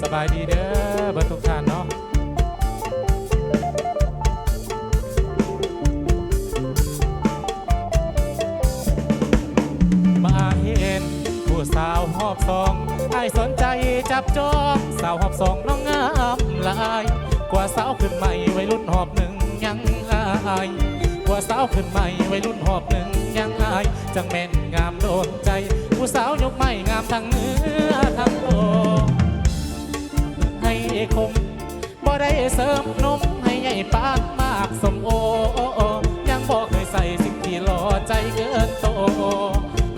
สบายดีเด้อเบิร์ทุกท่านเนาะมาเห็นผู้สาวหอบสองไอ้สนใจจับจองสาวหอบสองน้องงามลาย กว่าสาวขึ้นใหม่ไวัยรุ่นหอบหนึ่งยังอายกว่าสาวขึ้นใหม่ไวัยรุ่นหอบหนึ่งยังอายจังแม่นงามโดนใจ ผู้สาวยกไม่ คมบ่ได้เสริมนมให้ใหญ่ปานมากสมโอ ยังบ่เคยใส่สิ่งที่หล่อใจเกินโต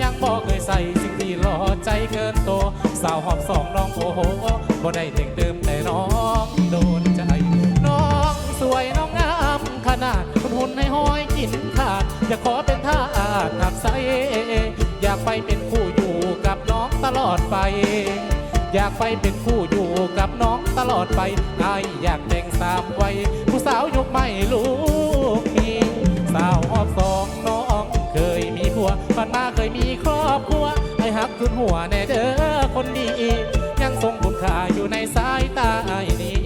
ยังบ่เคยใส่สิ่งที่หล่อใจเกินโต สาวหอบสองน้องโอ้โหบ่ได้แต่งเติมแต่น้องโดนใจ น้องสวยน้องงามขนาดคุณหุ่นให้ห้อยกินขาด อยากขอเป็นท่าสหักใสอยากไปเป็นคู่อยู่กับน้องตลอดไป อยากไปเป็นคู่อยู่กับน้องตลอดไปไออยากแต่งสามวัยผู้สาวยกไม่ลูกมีสาวหอบสองน้องเคยมีผัวผ่านมาเคยมีครอบครัวไอหักทุนหัวแน่เด้อคนดี ยังทรงคุณค่าอยู่ในสายตาไอนี้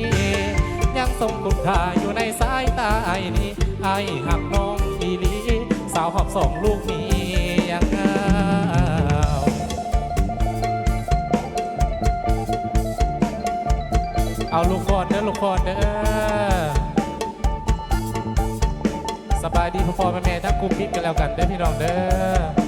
ยังทรงคุณค่าอยู่ในสายตาไอนี้ไอหักน้องอีหลีสาวหอบสองลูกมี เอาลูกคอดเด้อลูกคอดเด้อสบายดีพ่อๆแม่ทั้งกลุ่มมิตรกันแล้วกันเด้อพี่น้องเด้อ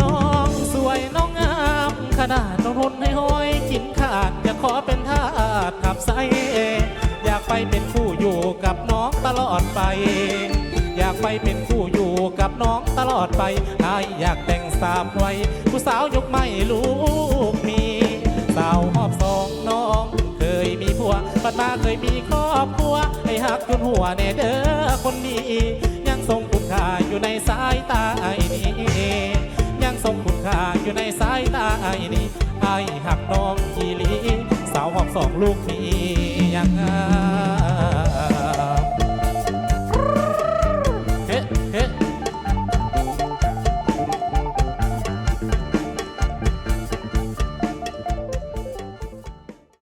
น้องสวยน้องงามขนาดน้องหุ่นให้ห้อยกินขาดอยากขอเป็นทาสขับไซอยากไปเป็นคู่อยู่กับน้องตลอดไปากไปเป็นคู่อยู่กับน้องตลอดไปอายอยากแต่งสามไวัยผู้สาวยกไม่ลูกมี สาวหอบสองน้อง เคยมีผัวปัดมาเคยมีครอบครัวให้หักจนหัวเนเด้อคนนี้ ยังทรงคุณค่าอยู่ในสายตาไอ้นี้ยังทรงคุณค่าอยู่ในสายตาไอ้นี้ไอ้หักน้องอีหลีสาวหอบสองลูกมียังง